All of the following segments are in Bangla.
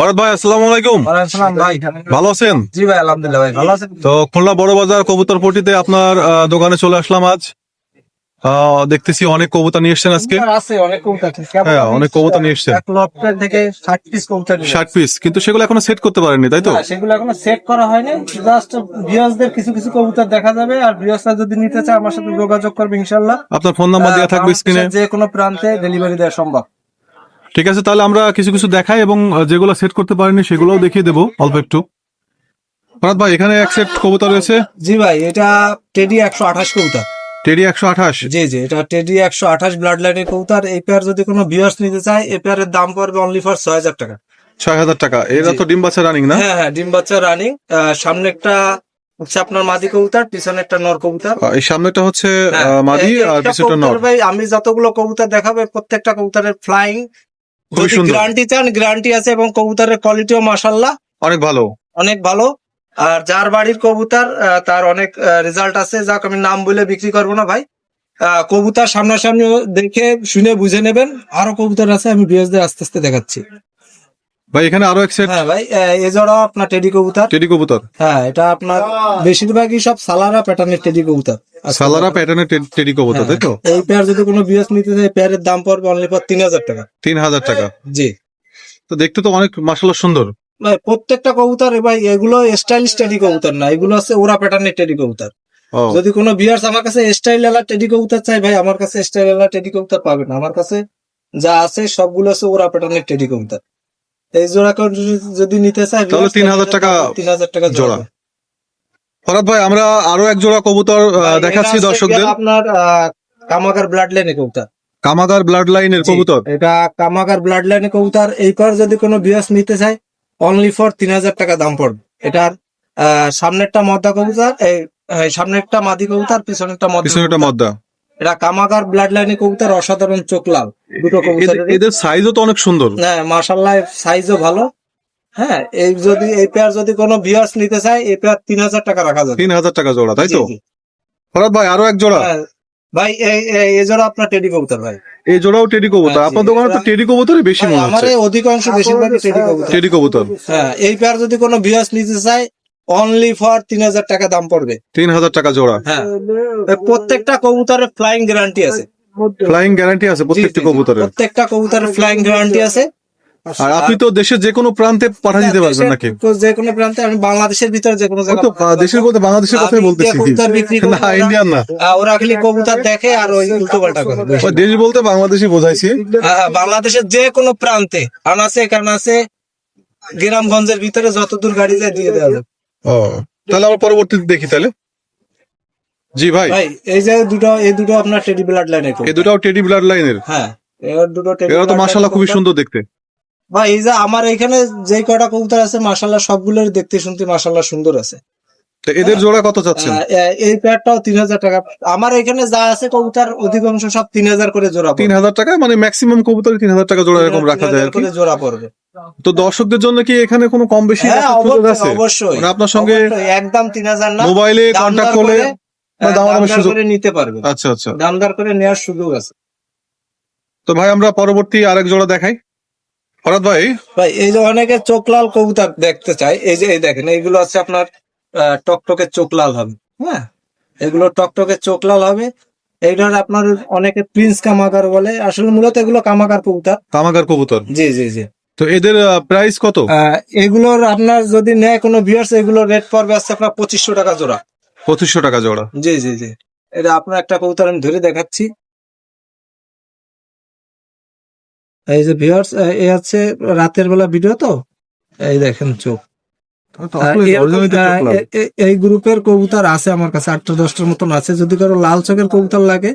ভরত ভাই আসসালামু আলাইকুম। ভাই। ভালো আছেন? জি ভাই আলহামদুলিল্লাহ ভাই ভালো আছেন? তো খুলনা বড় বাজার কবুতর পটিতে আপনার দোকানে চলে আসলাম আজ। দেখতেছি অনেক কবুতর নিয়ে এসছেন আজকে। আছে অনেক কবুতর হ্যাঁ, অনেক কবুতর নিয়ে এসছেন। থেকে পিস কবুতর কিন্তু সেগুলো এখনও সেট করতে পারেননি তাই তো? না, সেগুলো এখনও সেট করা হয়নি। জাস্ট ভিউয়ার্সদের কিছু কিছু কবুতর দেখা যাবে। আর ভিউয়ার্সরা যদি নিতে চায় আমার সাথে যোগাযোগ করবে ইনশাআল্লাহ। আপনার ফোন নাম্বার দেওয়া থাকবে স্ক্রিনে যে কোনো প্রান্তে ডেলিভারি দেওয়া সম্ভব। ঠিক আছে তাহলে আমরা কিছু কিছু দেখাই এবং যেগুলো সেট করতে পারিনি সেগুলোও দেখিয়ে দেবো অল্প একটু। ভরত ভাই এখানে এক সেট কবুতর রয়েছে? জি ভাই এটা টেডি একশো আঠাশ কবুতর। টেডি একশো আঠাশ? জি জি এটা টেডি একশো আঠাশ ব্লাড লাইনের কবুতর। এই পেয়ার যদি কোনো ভিউয়ার্স নিতে চায় এই পেয়ারের দাম পড়বে অনলি ফর ছয় হাজার টাকা। ছয় হাজার টাকা। এরা তো ডিম বাচ্চা রানিং না? হ্যাঁ হ্যাঁ ডিম বাচ্চা রানিং সামনে একটা হচ্ছে আপনার মাদি কবুতর পিছনে একটা নর কবুতর। এই সামনেটা হচ্ছে হ্যাঁ, মাদি আর পিছুটা নর। ভাই আমি যতগুলো কবুতর দেখাবো প্রত্যেকটা কবুতরের ফ্লাইং খুবই সুন্দর। গ্যারান্টি চান গ্যারান্টি আছে এবং কবুতরের কোয়ালিটিও মাশাল্লাহ অনেক ভালো। অনেক ভালো। আর যার বাড়ির কবুতর তার অনেক রেজাল্ট আছে যাক আমি নাম বলে বিক্রি করব না ভাই। আহ, কবুতর সামনাসামনি দেখে শুনে বুঝে নেবেন। আরও কবুতর আছে আমি বিএসদের আস্তে আস্তে দেখাচ্ছি। ভাই এখানে আরও এক সেট হ্যাঁ ভাই এছাড়াও আপনার টেডি কবুতর। টেডি কবুতর? হ্যাঁ এটা আপনার বেশিরভাগই সব সালারা প্যাটার্নের টেডি কবুতর। আচ্ছা, সালারা প্যাটার্নের টেডি কবুতর তাই তো? এই পেয়ার যদি কোনো বিএস নিতে চায় পেয়ারের দাম পড়বে অনলি ফর তিন হাজার টাকা। তিন হাজার টাকা? জি। তো দেখতে তো অনেক মাসাল্লাহ সুন্দর। ভাই প্রত্যেকটা কবুতর ভাই এগুলো স্টাইলিশ টেডি কবুতর না এগুলো আছে ওরা প্যাটার্নের টেডি কবুতর। যদি কোনো বিয়ার্স আমার কাছে স্টাইল এলা টেডি কবুতর চাই ভাই আমার কাছে স্টাইল এলা টেডি কবুতর পাবে না। আমার কাছে যা আছে সবগুলো আছে ওরা প্যাটার্নের টেডি কবুতর। এই জোড়া করে যদি নিতে চাই তাহলে 3,000 টাকা তিন হাজার টাকা জোড়া। ফরাদ ভাই আমরা আরও এক জোড়া কবুতর দেখাচ্ছি দর্শকদের। আপনার ব্লাড লাইনে কবুতর। কামাগার ব্লাড লাইনের কবুতর? এটা কামাগার ব্লাড লাইনে কবুতর। এই পর যদি কোনো বিয়াস নিতে চায় অনলি ফর তিন হাজার টাকা দাম পড়বে। এটার সামনেরটা মদ্দা কবুতর এই সামনেরটা মাদি কবুতর পিছনেরটা মদ্দা পিছনে একটা কবুতর। মদ্দা। এটা কামাগার ব্লাড লাইনে কবুতর অসাধারণ চোখ লাল। দুটো এদের- কবুতর এদের সাইজও তো অনেক সুন্দর। হ্যাঁ মাশাল্লাহ সাইজও ভালো। হ্যাঁ এই যদি এই পেয়ার যদি কোনো বিয়ার্স নিতে চায় এই পেয়ার তিন হাজার টাকা রাখা যাবে। তিন হাজার টাকা জোড়া তাই তো। ফরাদ ভাই আরও এক জোড়া? হ্যাঁ, ভাই এই এই- এই আপনার টেডি কবুতর ভাই। এই জোড়াও টেডি কবুতর। হ্যাঁ, আপনার দোকানে তো টেডি কবুতরই বেশি মনে আমার হচ্ছে। এই অধিকাংশ বেশিরভাগই টেডি কবুতর। টেডি কবুতর। হ্যাঁ এই পেয়ার যদি কোনো বিয়ার্স নিতে চায় অনলি ফর তিন হাজার টাকা দাম পড়বে। তিন হাজার টাকা জোড়া? হ্যাঁ। প্রত্যেকটা কবুতরের ফ্লাইং গ্যারান্টি আছে। ফ্লাইং গ্যারান্টি আছে প্রত্যেকটি। কবুতরের। প্রত্যেকটা কবুতরের ফ্লাইং গ্যারান্টি আছে। আর আপনি তো দেশের যে কোনো প্রান্তে পাঠিয়ে দিতে পারবেন নাকি? যে কোনো প্রান্তে আমি বাংলাদেশের ভিতরে যে কোনো তো দেশের বলতে বাংলাদেশের কথাই বলতেছি। কবুতর বিক্রি না ওরা- ইন্ডিয়ান না। ওরা খালি কবুতর দেখে আর ওই উল্টো পাল্টা করে। ওই দেশ বলতে বাংলাদেশই বোঝাইছি। বাংলাদেশের যে কোনো প্রান্তে আনাসে কানাসে গ্রামগঞ্জের ভিতরে যতদূর গাড়ি যায় দিয়ে দেওয়া যাবে। ও তাহলে আমরা পরবর্তীতে দেখি তাহলে। জি ভাই। ভাই এই যে দুটো এই দুটো আপনার টেডি ব্লাড লাইনের এই দুটাও টেডি ব্লাড লাইনের হ্যাঁ এর দুটো টেডি এরা তো মাশাআল্লাহ খুবই সুন্দর দেখতে। ভাই এই যে আমার এখানে যে কটা কবুতর আছে মাশাআল্লাহ সবগুলোর দেখতে শুনতে মাশাআল্লাহ সুন্দর আছে। এদের জোড়া কত চাচ্ছেন? এই প্যাডটাও তিন হাজার টাকা। আমার এখানে যা আছে কবুতর অধিকাংশ সব তিন হাজার করে জোড়া তিন হাজার টাকা? মানে ম্যাক্সিমাম কবুতর তিন হাজার টাকা জোড়া এরকম রাখা যায় আর কি? জোড়া পড়বে। তো দর্শকদের জন্য কি এখানে কোনো কম বেশি হ্যাঁ আছে? অবশ্যই। মানে আপনার সঙ্গে একদম তিন হাজার না মোবাইলে কন্ট্যাক্ট করলে করে, বা আহ, দামাদামের সুযোগ করে নিতে পারবে। আচ্ছা আচ্ছা। দামদার করে নেওয়ার সুযোগ আছে। তো ভাই আমরা পরবর্তী আরেক জোড়া দেখাই। ফরাদ ভাই। ভাই এই যে অনেকে চোখ লাল কবুতর দেখতে চায় এই যে এই দেখেন এইগুলো আছে আপনার টকটকে চোখ লাল হবে হ্যাঁ? এগুলো টকটকে চোখ লাল হবে। এইটার আপনার অনেকে প্রিন্স কামাকার বলে আসলে মূলত এগুলো কামাকার কবুতর। তামাকার কবুতর? জি জি জি। তো এদের প্রাইস কত? এগুলোর আপনার যদি নেয় কোনো ভিউয়ার্স এগুলো রেট পড়বে আসছে আপনার পঁচিশশো টাকা জোড়া। পঁচিশশো টাকা জোড়া। জি জি জি। এটা আপনার একটা কবুতর আমি ধরে দেখাচ্ছি। এই যে ভিউয়ার্স এ হচ্ছে রাতের বেলা ভিডিও তো? এই দেখেন চোখ। এই গ্রুপের কবুতর আছে আমার কাছে আটটা দশটার মতন আছে। যদি কারও লাল চোখের কবুতর লাগে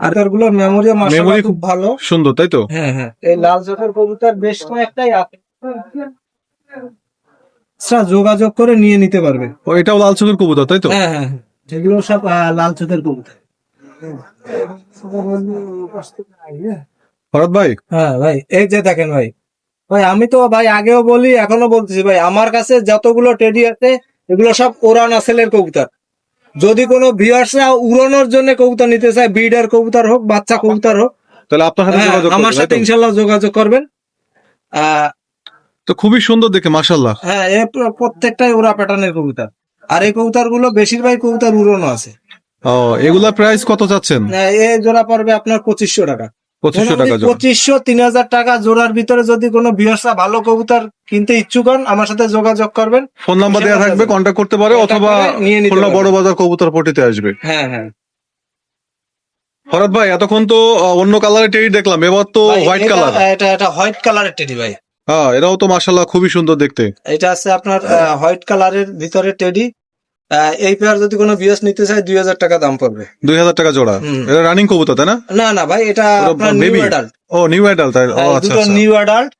আর তারগুলোর মেমোরি Memory খুব ভালো। সুন্দর তাই তো? হ্যাঁ হ্যাঁ এই লাল চোখের কবুতর বেশ কয়েকটাই আছে। যোগাযোগ করে নিয়ে নিতে পারবে। ও এটাও লাল চোখের কবুতর তাই তো? হ্যাঁ হ্যাঁ হ্যাঁ। সব লাল চোখের কবুতর। ফরাদ ভাই? হ্যাঁ ভাই এই যে দেখেন ভাই ভাই আমি তো ভাই আগেও বলি এখনও বলতেছি ভাই আমার কাছে যতগুলো টেডি আছে এগুলো সব ওরান আসেলের কবুতর। যদি কোনো ভিউয়ার্সরা উড়ানোর জন্য কবুতর নিতে চায় ব্রিডার কবুতর হোক বাচ্চা কবুতর হোক তাহলে আপনার সাথে হ্যাঁ, যোগাযোগ আমার সাথে? ইনশাল্লাহ যোগাযোগ করবেন। তো খুবই সুন্দর দেখে মাশাল্লাহ হ্যাঁ এ প্রত্যেকটাই ওরা প্যাটার্নের কবুতর। আর এই কবুতরগুলো বেশিরভাগ কবুতর উড়ানো আছে। ও এগুলা প্রাইস কত চাচ্ছেন? হ্যাঁ, এ জোড়া পড়বে আপনার পঁচিশশো টাকা। পঁচিশশো টাকা পঁচিশশো তিন হাজার টাকা জোড়ার ভিতরে যদি কোনো ভালো কবুতর কিনতে ইচ্ছুক হন আমার সাথে যোগাযোগ করবেন। ফোন নাম্বার দেওয়া থাকবে কন্ট্যাক্ট করতে পারে অথবা নিয়ে নিতে বড় বাজার কবুতর পটিতে আসবে। হ্যাঁ হ্যাঁ। ফরাদ ভাই এতক্ষণ তো অন্য কালারের টেরি দেখলাম এবার তো হোয়াইট কালার এটা এটা হোয়াইট কালারের টেডি ভাই। হ্যাঁ এরাও তো মাশাল্লাহ খুবই সুন্দর দেখতে। এটা আছে আপনার হোয়াইট কালারের ভিতরে টেডি এই পেয়ার যদি কোনো বিএস নিতে চায় দুই হাজার টাকা দাম পড়বে। দুই হাজার টাকা জোড়া? এটা রানিং কবুতর তাই না? না না ভাই এটা আপনার নিউ? অ্যাডাল্ট ও নিউ অ্যাডাল তাই? ও আচ্ছা দুটো আচ্ছা। নিউ অ্যাডাল্ট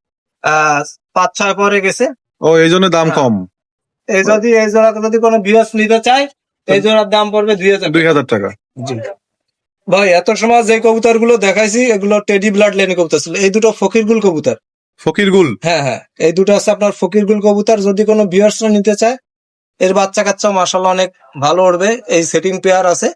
পাঁচ ছয় পরে গেছে। ও এই জন্য দাম হ্যাঁ। কম। এই যদি এই জোড়া যদি কোনো বিএস নিতে চায় এই জোড়ার দাম পড়বে দুই হাজার দুই হাজার টাকা। জি। ভাই এত সময় যে কবুতরগুলো দেখাইছি এগুলো টেডি ব্লাড লেনে কবুতর ছিল। এই দুটো ফকিরগুল কবুতর। ফকির গুল হ্যাঁ হ্যাঁ। এই দুটো আছে আপনার ফকিরগুল কবুতর। যদি কোনো বিয়ার্সরা নিতে চায় এর বাচ্চা কাচ্চা মাসাল্লাহ অনেক ভালো উঠবে এই সেটিং পেয়ার আছে।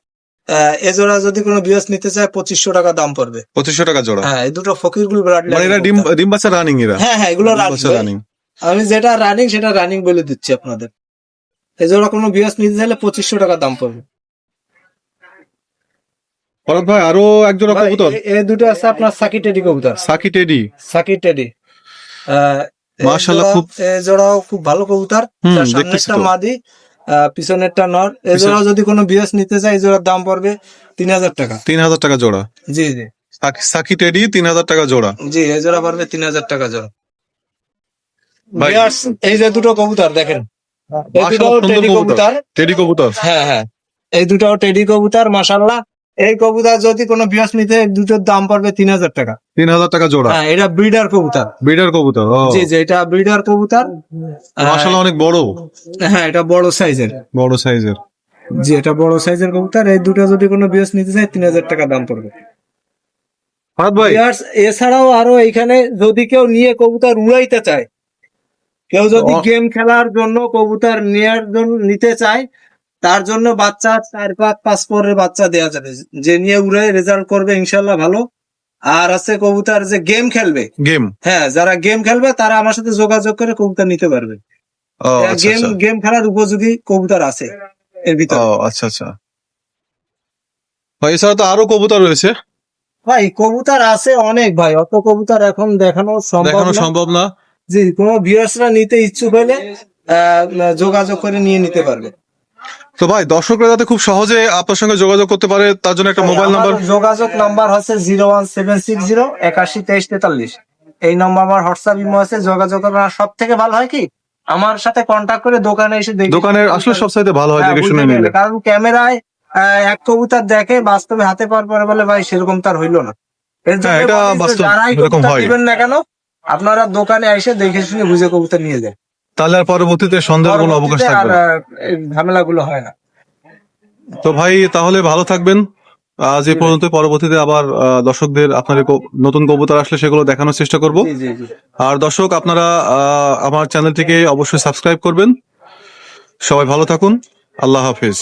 আহ, এ যদি কোনো বিয়ার্স নিতে চায় পঁচিশশো টাকা দাম পড়বে। পঁচিশশো টাকা জোড়া? হ্যাঁ এই দুটো ফকিরগুল ব্লাড মানে ডিম ডিম বাচ্চা রানিং এরা? হ্যাঁ হ্যাঁ এগুলো রানিং আমি যেটা রানিং সেটা রানিং বলে দিচ্ছি আপনাদের। এই জোড়া কোনো বিয়ার্স নিতে চাইলে পঁচিশশো টাকা দাম পড়বে। ফরাদ ভাই আরও এক জোড়া কবুতর? এই দুটো আছে আপনার সাকি টেডি কবুতর। সাকি টেডি? সাকি টেডি। মাশাআল্লাহ, খুব- জোড়াও খুব ভালো কবুতর। সামনেরটা মাদি পিছনেরটা নর। এই জোড়া যদি কোনো বিএস নিতে চায় এই জোড়ার দাম পড়বে তিন হাজার টাকা। তিন হাজার টাকা জোড়া? জি জি। সাকি- টেডি তিন হাজার টাকা জোড়া। জি এই জোড়া পড়বে তিন হাজার টাকা জোড়া। এই যে দুটো কবুতর দেখেন। এই দুটো টেডি কবুতর। টেডি কবুতর। হ্যাঁ হ্যাঁ। এই দুটো টেডি কবুতর মাসাল্লাহ এই কবুতর যদি কোনো বিয়াস নিতে দুটোর দাম পড়বে তিন হাজার টাকা। তিন হাজার টাকা জোড়া? হ্যাঁ এটা ব্রিডার কবুতর। বিডার কবুতর জি জি এটা ব্রিডার কবুতর। মাশাআল্লাহ অনেক বড়। হ্যাঁ এটা বড় সাইজের বড় সাইজের জি এটা বড় সাইজের কবুতর। এই দুটো যদি কোনো বিয়াস নিতে চায় তিন হাজার টাকা দাম পড়বে। ফাহাদ ভাই। এছাড়াও আরও এখানে যদি কেউ নিয়ে কবুতর উড়াইতে চায় কেউ যদি গেম খেলার জন্য কবুতর নেয়ার জন্য নিতে চায় তার জন্য বাচ্চা চার পাঁচ পাঁচ পরের বাচ্চা দেওয়া যাবে। যে নিয়ে উড়ে রেজাল্ট করবে ইনশাল্লাহ ভালো। আর আছে কবুতর যে গেম খেলবে। গেম? হ্যাঁ যারা গেম খেলবে তারা আমার সাথে যোগাযোগ করে কবুতর নিতে পারবে। আচ্ছা গেম আচ্ছা। গেম খেলার উপযোগী কবুতর আছে এর ভিতরে। আচ্ছা আচ্ছা। ভাই এছাড়া তো আরও কবুতর রয়েছে। ভাই কবুতর আছে অনেক ভাই। অত কবুতর এখন দেখানো সম্ভব দেখানো সম্ভব না। জি কোনো ভিউয়ার্সরা নিতে ইচ্ছুক হলে যোগাযোগ করে নিয়ে নিতে পারবে। তো ভাই দর্শকরা যাতে খুব সহজে আপনার সঙ্গে যোগাযোগ করতে পারে তার জন্য একটা মোবাইল নাম্বার। যোগাযোগ নাম্বার হচ্ছে zero one seven six zero একাশি তেইশ তেতাল্লিশ। এই নম্বর আমার হোয়াটসঅ্যাপ ইমো আছে যোগাযোগ করার সব থেকে ভালো হয় কি আমার সাথে কন্ট্যাক্ট করে দোকানে এসে দেখে দোকানের আসলে সবচাইতে ভালো হয় হ্যাঁ, দেখে শুনে নিলে। কারণ ক্যামেরায় আহ, এক কবুতর দেখে বাস্তবে হাতে পাওয়ার পরে বলে ভাই সেরকম তার হইল না। এর জন্য হ্যাঁ, এটা বাস্তব, যারাই এরকম কবুতর হয়। দিবেন না কেন আপনারা দোকানে এসে দেখে শুনে বুঝে কবুতর নিয়ে যান। তাহলে আর পরবর্তীতে সন্দেহের কোনো অবকাশ থাকবে না। ঝামেলাগুলো হয় না। তো ভাই তাহলে ভালো থাকবেন। আজ এ পর্যন্ত পরবর্তীতে আবার দর্শকদের আপনার নতুন কবুতর আসলে সেগুলো দেখানোর চেষ্টা করব। আর দর্শক আপনারা আমার চ্যানেলটিকে অবশ্যই সাবস্ক্রাইব করবেন। সবাই ভালো থাকুন। আল্লাহ হাফিজ।